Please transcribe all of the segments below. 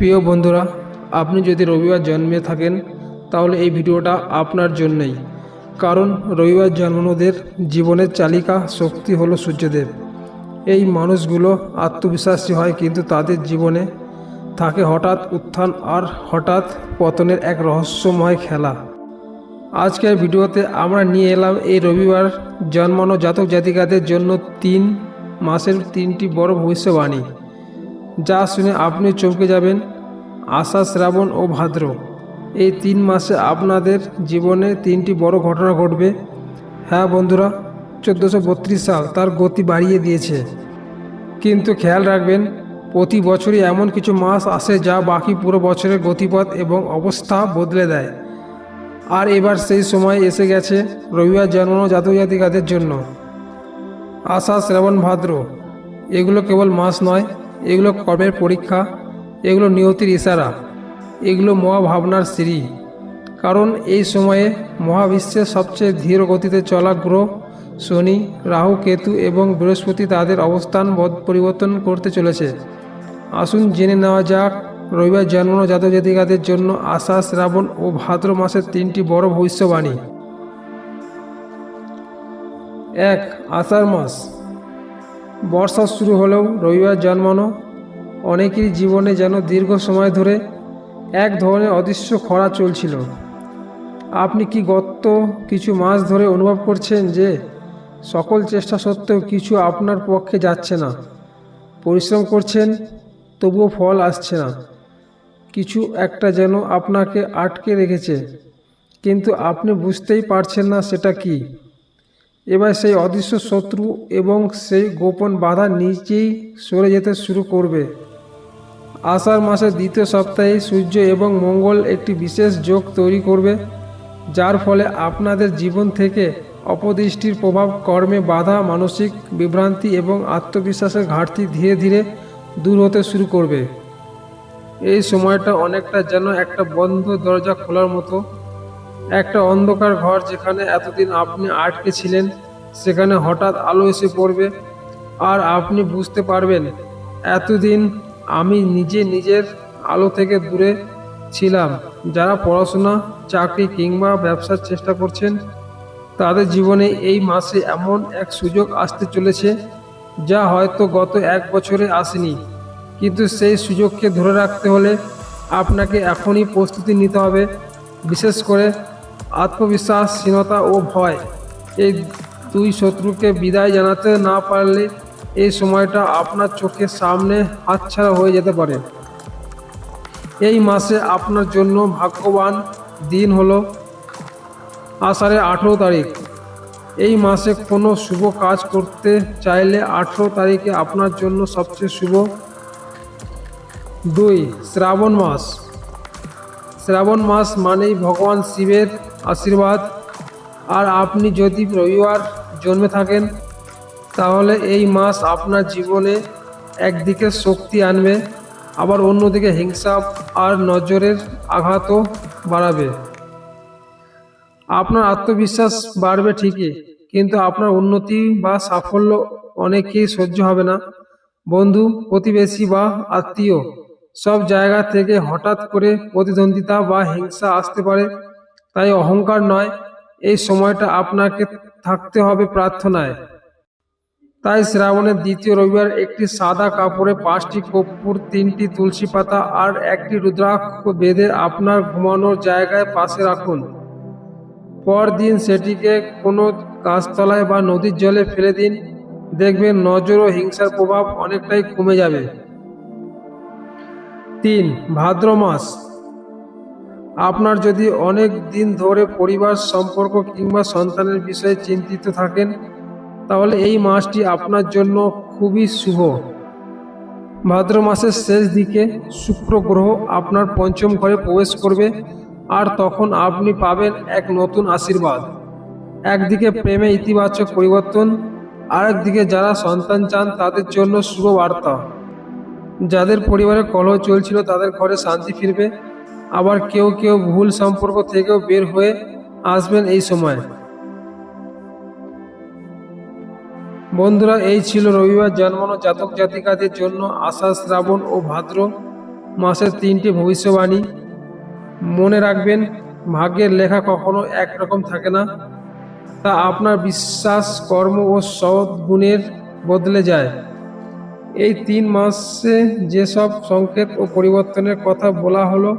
প্রিয় বন্ধুরা, আপনি যদি রবিবার জন্মে থাকেন, তাহলে এই ভিডিওটা আপনার জন্যই। কারণ রবিবার জন্মানোদের জীবনের চালিকা শক্তি হলো সূর্যদেব। এই মানুষগুলো আত্মবিশ্বাসী হয় কিন্তু তাদের জীবনে থাকে হঠাৎ উত্থান আর হঠাৎ পতনের এক রহস্যময় খেলা। আজকের ভিডিওতে আমরা নিয়ে এলাম এই রবিবার জন্মানো জাতক জাতিকাদের জন্য তিন মাসের তিনটি বড় ভবিষ্যবাণী। যা শুনে আপনি চমকে যাবেন। আষাঢ় শ্রাবণ ও ভাদ্র। এই তিন মাসে আপনাদের জীবনে তিনটি বড় ঘটনা ঘটবে। হ্যাঁ বন্ধুরা, চোদ্দোশো সাল তার গতি বাড়িয়ে দিয়েছে। কিন্তু খেয়াল রাখবেন, প্রতি বছরই এমন কিছু মাস আসে যা বাকি পুরো বছরের গতিপথ এবং অবস্থা বদলে দেয়। আর এবার সেই সময় এসে গেছে রবিবার জন্মানো জাতক জাতিকাদের জন্য। আষাঢ় শ্রাবণ ভাদ্র। এগুলো কেবল মাস নয় এগুলো কর্মের পরীক্ষা, এগুলো নিয়তির ইশারা, এগুলো মহাভাবনার সিঁড়ি। কারণ এই সময়ে মহাবিশ্বের সবচেয়ে ধীর গতিতে চলা গ্রহ শনি, রাহু, কেতু এবং বৃহস্পতি তাদের অবস্থান পরিবর্তন করতে চলেছে। আসুন জেনে নেওয়া যাক, রবিবার জন্মানো জাতক জাতিকাদের জন্য আষাঢ়, শ্রাবণ ও ভাদ্র মাসের তিনটি বড় ভবিষ্যবাণী। এক, আষাঢ় মাস। বর্ষা শুরু হলেও রবিবার জন্মানো অনেকেরই জীবনে যেন দীর্ঘ সময় ধরে এক ধরনের অদৃশ্য খরা চলছিল। আপনি কি গত কিছু মাস ধরে অনুভব করছেন যে সকল চেষ্টা সত্ত্বেও কিছু আপনার পক্ষে যাচ্ছে না? পরিশ্রম করছেন, তবুও ফল আসছে না। কিছু একটা যেন আপনাকে আটকে রেখেছে, কিন্তু আপনি বুঝতেই পারছেন না সেটা কি। এবার সেই অদৃশ্য শত্রু এবং সেই গোপন বাধা নিচেই সরে যেতে শুরু করবে। আষাঢ় মাসের দ্বিতীয় সপ্তাহে সূর্য এবং মঙ্গল একটি বিশেষ যোগ তৈরি করবে, যার ফলে আপনাদের জীবন থেকে অপদৃষ্টির প্রভাব কর্মে বাধা, মানসিক বিভ্রান্তি এবং আত্মবিশ্বাসের ঘাটতি ধীরে ধীরে দূর হতে শুরু করবে। এই সময়টা অনেকটা যেন একটা বন্ধ দরজা খোলার মতো একটা অন্ধকার ঘর যেখানে এতদিন আপনি আটকে ছিলেন, সেখানে হঠাৎ আলো এসে পড়বে আর আপনি বুঝতে পারবেন, এতদিন আমি নিজে নিজের আলো থেকে দূরে ছিলাম। যারা পড়াশোনা, চাকরি কিংবা ব্যবসার চেষ্টা করছেন, তাদের জীবনে এই মাসে এমন এক সুযোগ আসতে চলেছে, যা হয়তো গত এক বছরে আসেনি। কিন্তু সেই সুযোগকে ধরে রাখতে হলে আপনাকে এখনই প্রস্তুতি নিতে হবে, বিশেষ করে আত্মবিশ্বাসহীনতা ও ভয়। এই দুই শত্রুকে বিদায় জানাতে না পারলে এই সময়টা আপনার চোখের সামনে হাতছাড়া হয়ে যেতে পারে। এই মাসে আপনার জন্য ভাগ্যবান দিন হলো আষাঢ়ের আঠেরো তারিখ। এই মাসে কোনো শুভ কাজ করতে চাইলে আঠেরো তারিখে আপনার জন্য সবচেয়ে শুভ দুই, শ্রাবণ মাস। শ্রাবণ মাস মানেই ভগবান শিবের আশীর্বাদ। আর আপনি যদি রবিবার জন্মে থাকেন, তাহলে এই মাস আপনার জীবনে একদিকে শক্তি আনবে, আবার অন্যদিকে হিংসা আর নজরের আঘাতও বাড়াবে। আপনার আত্মবিশ্বাস বাড়বে ঠিকই, কিন্তু আপনার উন্নতি বা সাফল্য অনেকেই সহ্য হবে না। বন্ধু, প্রতিবেশী বা আত্মীয়, সব জায়গা থেকে হঠাৎ করে প্রতিদ্বন্দ্বিতা বা হিংসা আসতে পারে। তাই অহংকার নয়, এই সময়টা আপনাকে থাকতে হবে প্রার্থনায়। তাই শ্রাবণের দ্বিতীয় রবিবার একটি সাদা কাপড়ে পাঁচটি কর্পূর, তিনটি তুলসী পাতা আর একটি রুদ্রাক্ষ বেঁধে আপনার ঘুমানোর জায়গায় পাশে রাখুন। পরদিন সেটিকে কোনো গাছতলায় বা নদীর জলে ফেলে দিন। দেখবেন নজর ও হিংসার প্রভাব অনেকটাই কমে যাবে। তিন ভাদ্র মাস আপনার যদি অনেক দিন ধরে পরিবার সম্পর্ক কিংবা সন্তানের বিষয়ে চিন্তিত থাকেন, তাহলে এই মাসটি আপনার জন্য খুবই শুভ। ভাদ্র মাসের শেষ দিকে শুক্র গ্রহ আপনার পঞ্চম ঘরে প্রবেশ করবে আর তখন আপনি পাবেন এক নতুন আশীর্বাদ। একদিকে প্রেমে ইতিবাচক পরিবর্তন, আরেকদিকে যারা সন্তান চান তাদের জন্য শুভ বার্তা। যাদের পরিবারে কলহ চলছিল তাদের ঘরে শান্তি ফিরবে। আবার কেউ কেউ ভুল সম্পর্ক থেকেও বের হয়ে আসবেন এই সময়। বন্ধুরা, এই ছিল রবিবার জন্মানো জাতক জাতিকাদের জন্য আষাঢ়, শ্রাবণ ও ভাদ্র মাসের তিনটি ভবিষ্যবাণী। মনে রাখবেন, ভাগ্যের লেখা কখনো একরকম থাকে না। তা আপনার বিশ্বাস, কর্ম ও সৎ গুণের বদলে যায়। এই তিন মাসে যেসব সংকেত ও পরিবর্তনের কথা বলা হলো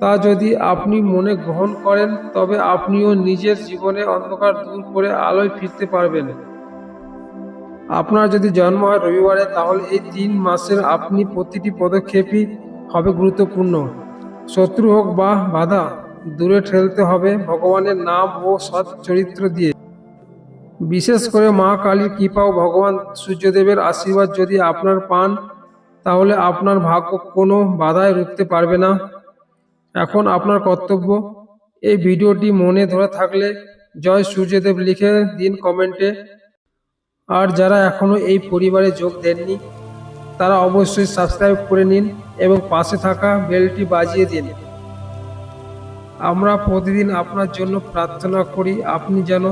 তা যদি আপনি মনে গ্রহণ করেন, তবে আপনিও নিজের জীবনে অন্ধকার দূর করে আলোয় ফিরতে পারবেন। আপনার যদি জন্ম হয় রবিবারে, তাহলে এই তিন মাসের আপনি প্রতিটি পদক্ষেপই হবে গুরুত্বপূর্ণ। শত্রু হোক বা বাধা, দূরে ঠেলতে হবে ভগবানের নাম ও সৎ চরিত্র দিয়ে। বিশেষ করে মা কালীর কৃপা ও ভগবান সূর্যদেবের আশীর্বাদ যদি আপনার পান, তাহলে আপনার ভাগ্য কোনো বাধায় রুখতে পারবে না। এখন আপনার কর্তব্য এই ভিডিওটি মনে ধরে থাকলে জয় সূর্যদেব লিখে দিন কমেন্টে। আর যারা এখনও এই পরিবারে যোগ দেননি, তারা অবশ্যই সাবস্ক্রাইব করে নিন এবং পাশে থাকা বেলটি বাজিয়ে দিন। আমরা প্রতিদিন আপনার জন্য প্রার্থনা করি, আপনি যেন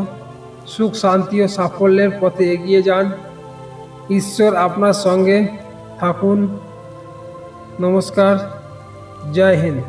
সুখ, শান্তি ও সাফল্যের পথে এগিয়ে যান। ঈশ্বর আপনার সঙ্গে থাকুন। নমস্কার, জয় হিন্দ।